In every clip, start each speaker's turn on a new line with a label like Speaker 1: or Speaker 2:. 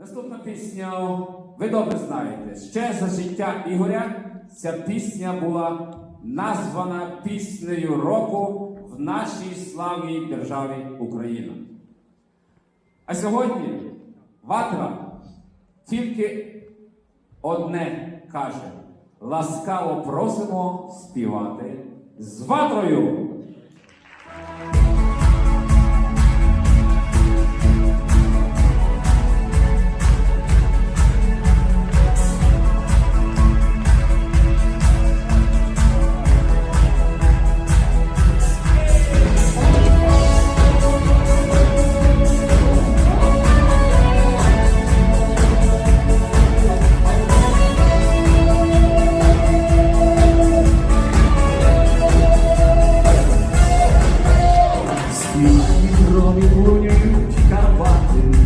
Speaker 1: Наступна пісня, ви добре знаєте, ще за життя Ігоря ця пісня була названа піснею року в нашій славній державі Україна. А сьогодні Ватра тільки одне каже: ласкаво просимо співати з ватрою.
Speaker 2: Співані громі лунюють Карпати,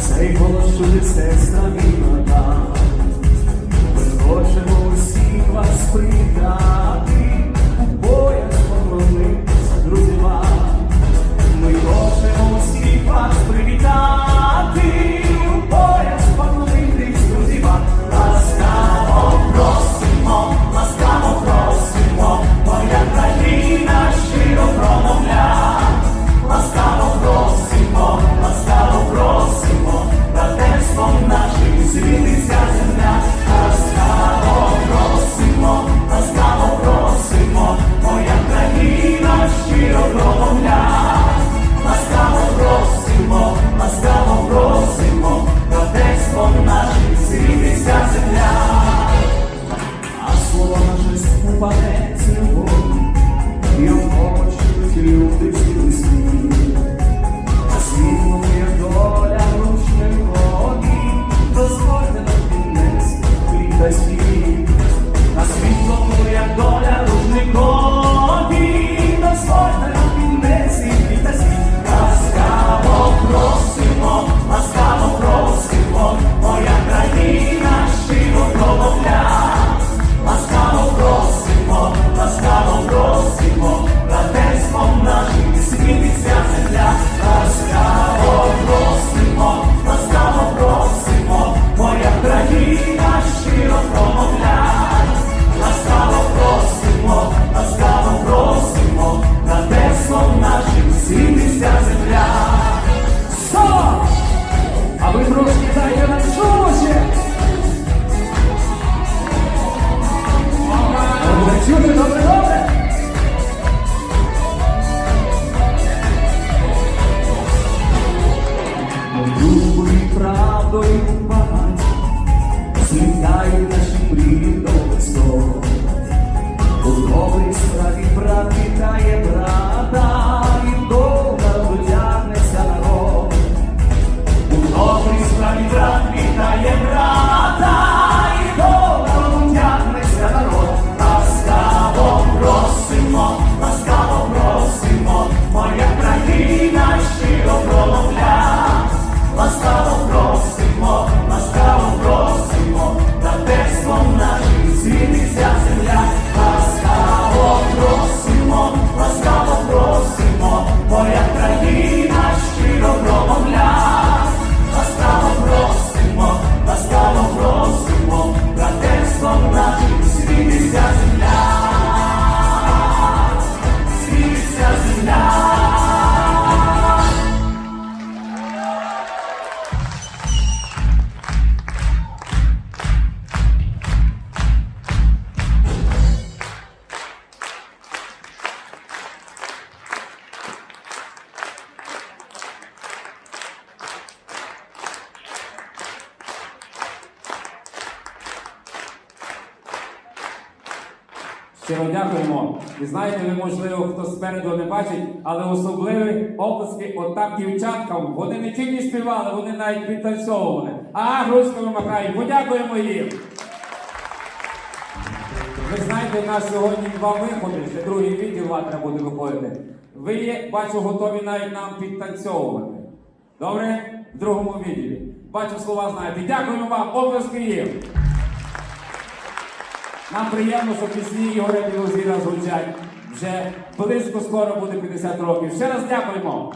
Speaker 2: цей голос чули сестра вільнота. Ми хочемо усіх вас привітати, братерством нашим світиться земля. Стоп! А ви трошки дайте
Speaker 1: Щиро дякуємо. І знаєте, ви, можливо, хто спереду не бачить, але особливі оплески отам дівчаткам. Вони не тільки співали, вони навіть підтанцьовували. А ручками махають. Подякуємо їм. Ви знаєте, у нас сьогодні два виходи, ще другий відділ ватра буде виходити. Ви є, бачу, готові навіть нам підтанцьовувати. Добре? В другому відділі. Бачу, слова знаєте. Дякуємо вам, оплески їм. Нам приємно, що пісні Ігоря Білозіра звучать. Вже близько скоро буде 50 років. Ще раз дякуємо.